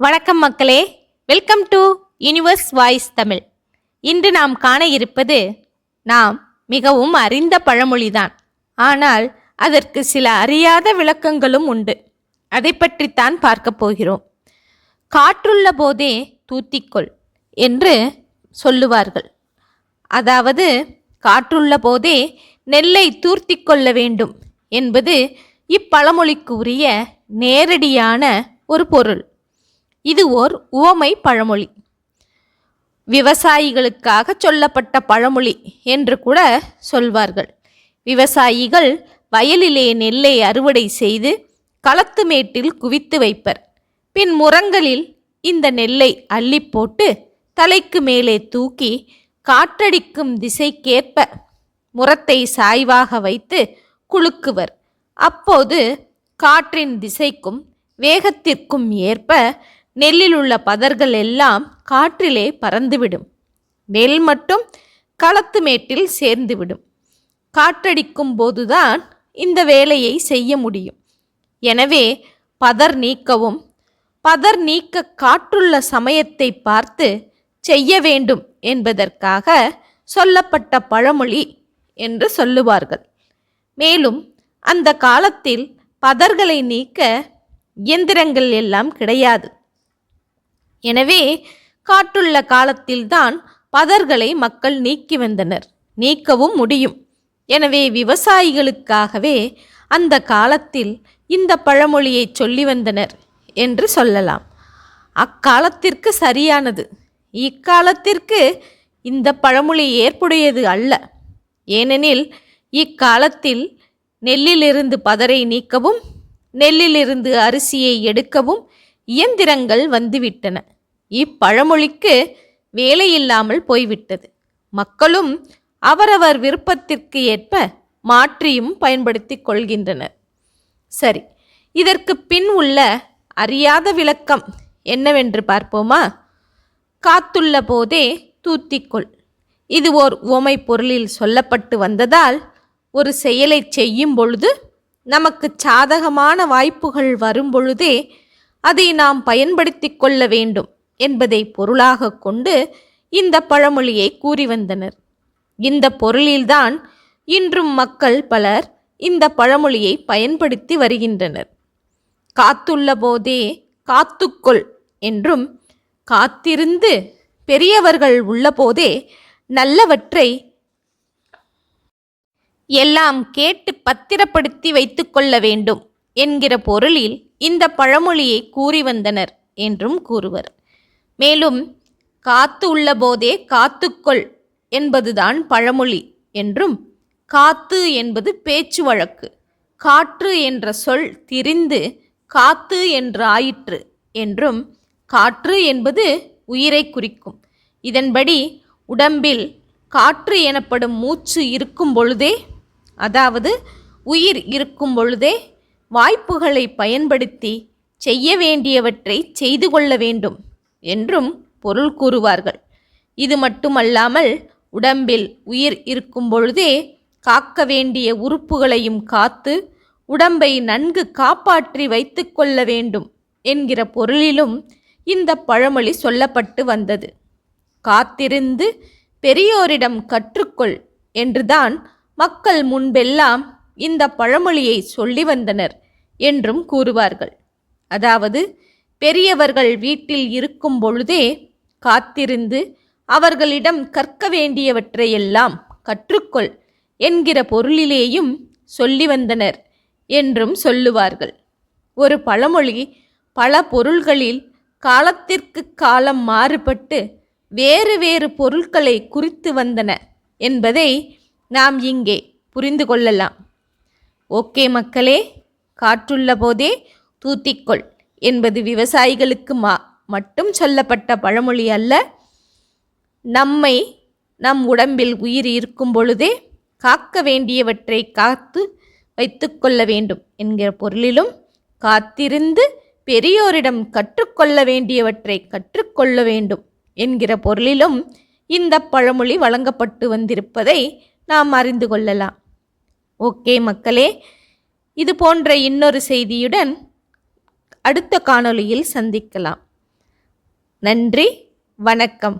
வணக்கம் மக்களே. Welcome to universe voice Tamil இன்று நாம் காண இருப்பது நாம் மிகவும் அறிந்த பழமொழிதான். ஆனால் அதற்கு சில அறியாத விளக்கங்களும் உண்டு. அதை பற்றித்தான் பார்க்க போகிறோம். காற்றுள்ள போதே தூத்திக்கொள் என்று சொல்லுவார்கள். அதாவது காற்றுள்ள போதே நெல்லை தூர்த்தி கொள்ள வேண்டும் என்பது இப்பழமொழிக்கு உரிய நேரடியான ஒரு பொருள். இது ஓர் உவமை பழமொழி. விவசாயிகளுக்காக சொல்லப்பட்ட பழமொழி என்று கூட சொல்வார்கள். விவசாயிகள் வயலிலே நெல்லை அறுவடை செய்து களத்து மேட்டில் குவித்து வைப்பர். பின் முரங்களில் இந்த நெல்லை அள்ளி போட்டு தலைக்கு மேலே தூக்கி காற்றடிக்கும் திசைக்கேற்ப முரத்தை சாய்வாக வைத்து குலுக்குவர். அப்போது காற்றின் திசைக்கும் வேகத்திற்கும் ஏற்ப நெல்லில் உள்ள பதர்கள் எல்லாம் காற்றிலே பறந்துவிடும். நெல் மட்டும் களத்து மேட்டில் சேர்ந்துவிடும். காற்றடிக்கும் போதுதான் இந்த வேலையை செய்ய முடியும். எனவே பதர் நீக்கவும். பதர் நீக்க காற்றுள்ள சமயத்தை பார்த்து செய்ய வேண்டும் என்பதற்காக சொல்லப்பட்ட பழமொழி என்று சொல்லுவார்கள். மேலும் அந்த காலத்தில் பதர்களை நீக்க இயந்திரங்கள் எல்லாம் கிடையாது. எனவே காற்றுள்ள காலத்தில்தான் பதர்களை மக்கள் நீக்கி வந்தனர். நீக்கவும் முடியும். எனவே விவசாயிகளுக்காகவே அந்த காலத்தில் இந்த பழமொழியை சொல்லி வந்தனர் என்று சொல்லலாம். அக்காலத்திற்கு சரியானது. இக்காலத்திற்கு இந்த பழமொழி ஏற்புடையது அல்ல. ஏனெனில் இக்காலத்தில் நெல்லிலிருந்து பதரை நீக்கவும் நெல்லிலிருந்து அரிசியை எடுக்கவும் இயந்திரங்கள் வந்துவிட்டன. இப்பழமொழிக்கு வேலையில்லாமல் போய்விட்டது. மக்களும் அவரவர் விருப்பத்திற்கு ஏற்ப மாற்றியும் பயன்படுத்தி கொள்கின்றனர். சரி இதற்கு பின் உள்ள அறியாத விளக்கம் என்னவென்று பார்ப்போமா? காத்துள்ள போதே தூத்திக்கொள். இது ஓர் உவமை பொருளில் சொல்லப்பட்டு வந்ததால் ஒரு செயலை செய்யும் பொழுது நமக்கு சாதகமான வாய்ப்புகள் வரும் பொழுதே அதை நாம் பயன்படுத்தி கொள்ள வேண்டும் என்பதை பொருளாக கொண்டு இந்த பழமொழியை கூறி வந்தனர். இந்த பொருளில்தான் இன்றும் மக்கள் பலர் இந்த பழமொழியை பயன்படுத்தி வருகின்றனர். காத்துள்ள போதே காத்துக்கொள் என்றும் காத்திருந்து பெரியவர்கள் உள்ளபோதே நல்லவற்றை எல்லாம் கேட்டு பத்திரப்படுத்தி வைத்துக்கொள்ள வேண்டும். என்கிற பொருளில் இந்த பழமொழியை கூறி வந்தனர் என்றும் கூறுவர். மேலும் காத்து உள்ள போதே காத்துக்கொள் என்பதுதான் பழமொழி என்றும் காத்து என்பது பேச்சு வழக்கு காற்று என்ற சொல் திரிந்து காத்து என்று ஆயிற்று என்றும் காற்று என்பது உயிரை குறிக்கும். இதன்படி உடம்பில் காற்று எனப்படும் மூச்சு இருக்கும் பொழுதே அதாவது உயிர் இருக்கும் பொழுதே வாய்ப்புகளை பயன்படுத்தி செய்ய வேண்டியவற்றை செய்து கொள்ள வேண்டும் என்றும் பொருள் கூறுவார்கள். இது மட்டுமல்லாமல் உடம்பில் உயிர் இருக்கும் பொழுதே காக்க வேண்டிய உறுப்புகளையும் காத்து உடம்பை நன்கு காப்பாற்றி வைத்து கொள்ள வேண்டும் என்கிற பொருளிலும் இந்த பழமொழி சொல்லப்பட்டு வந்தது. காத்திருந்து பெரியோரிடம் கற்றுக்கொள் என்றுதான் மக்கள் முன்பெல்லாம் இந்த பழமொழியை சொல்லி வந்தனர். என்றும் கூறுவார்கள். அதாவது பெரியவர்கள் வீட்டில் இருக்கும் பொழுதே காத்திருந்து அவர்களிடம் கற்க வேண்டியவற்றையெல்லாம் கற்றுக்கொள் என்கிற பொருளிலேயும் சொல்லி வந்தனர் என்றும் சொல்லுவார்கள். ஒரு பழமொழி பல பொருள்களில் காலத்திற்கு காலம் மாறுபட்டு வேறு வேறு பொருட்களை குறித்து வந்தன என்பதை நாம் இங்கே புரிந்து கொள்ளலாம். ஓகே மக்களே காற்றுள்ள போதே தூத்திக்கொள் என்பது விவசாயிகளுக்கு மா மட்டும் சொல்லப்பட்ட பழமொழி அல்ல. நம்மை நம் உடம்பில் உயிர் இருக்கும் பொழுதே காக்க வேண்டியவற்றை காத்து வைத்துக்கொள்ள வேண்டும் என்கிற பொருளிலும் காத்திருந்து பெரியோரிடம் கற்றுக்கொள்ள வேண்டியவற்றை கற்றுக்கொள்ள வேண்டும் என்கிற பொருளிலும் இந்த பழமொழி வழங்கப்பட்டு வந்திருப்பதை நாம் அறிந்து கொள்ளலாம். ஓகே மக்களே இது போன்ற இன்னொரு செய்தியுடன் அடுத்த காணொளியில் சந்திக்கலாம். நன்றி வணக்கம்.